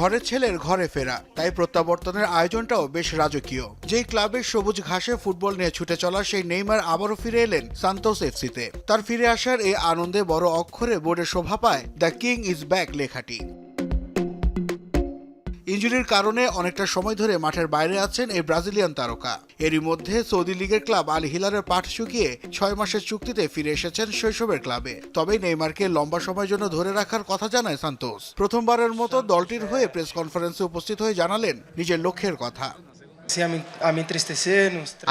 ঘরের ছেলের ঘরে ফেরা। তাই প্রত্যাবর্তনের আয়োজনটাও বেশ রাজকীয়। যেই ক্লাবের সবুজ ঘাসে ফুটবল নিয়ে ছুটে চলা সেই নেইমার আবারও ফিরে এলেন সান্তোস এফসিতে। তার ফিরে আসার এই আনন্দে বড় অক্ষরে বোর্ডে শোভা পায় দ্য কিং ইজ ব্যাক লেখাটি। ইঞ্জুরির কারণে অনেকটা সময় ধরে মাঠের বাইরে আছেন এই ব্রাজিলিয়ান তারকা। এরই মধ্যে সৌদি লীগের ক্লাব আল হিলারের পাঠ শুকিয়ে ছয় মাসের চুক্তিতে ফিরে এসেছেন শৈশবের ক্লাবে। তবে নেইমারকে লম্বা সময়ের জন্য ধরে রাখার কথা জানায় সান্তোস। প্রথমবারের মতো দলটির হয়ে প্রেস কনফারেন্সে উপস্থিত হয়ে জানালেন নিজের লক্ষ্যের কথা।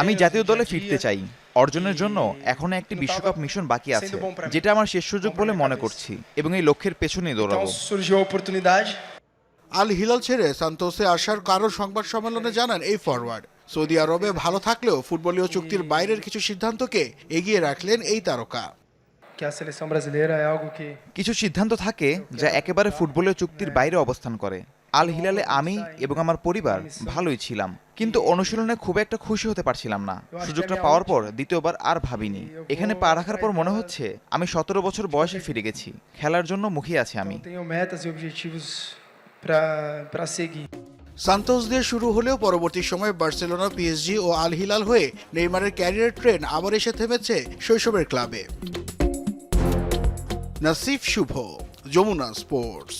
আমি জাতীয় দলে ফিরতে চাই। অর্জনের জন্য এখনও একটি বিশ্বকাপ মিশন বাকি আছে যেটা আমার শেষ সুযোগ বলে মনে করছি এবং এই লক্ষ্যের পেছনেই Então দৌড়াবো. আল হিলাল ছেড়ে সান্তোসে আসার কারও সংবাদ সম্মেলনে জানান এই ফরওয়ার্ড সৌদি আরবে ভালো থাকলেও ফুটবলীয় চুক্তির বাইরের কিছু সিদ্ধান্তকে এগিয়ে রাখলেন এই তারকা। কিছু সিদ্ধান্ত থাকে যা একেবারে ফুটবলীয় চুক্তির বাইরে অবস্থান করে। আল হিলালে আমি এবং আমার পরিবার ভালোই ছিলাম কিন্তু অনুশীলনে খুব একটা খুশি হতে পারছিলাম না। সুযোগটা পাওয়ার পর দ্বিতীয়বার আর ভাবিনি। এখানে পা রাখার পর মনে হচ্ছে আমি সতেরো বছর বয়সে ফিরে গেছি। খেলার জন্য মুখিয়ে আছি আমি। Para seguir. সান্তোস দিয়ে শুরু হলেও পরবর্তী সময়ে বার্সেলোনা পিএসজি ও আল হিলাল হয়ে নেইমারের ক্যারিয়ার ট্রেন আবার এসে থেমেছে শৈশবের ক্লাবে নাসিফ শুভ, যমুনা স্পোর্টস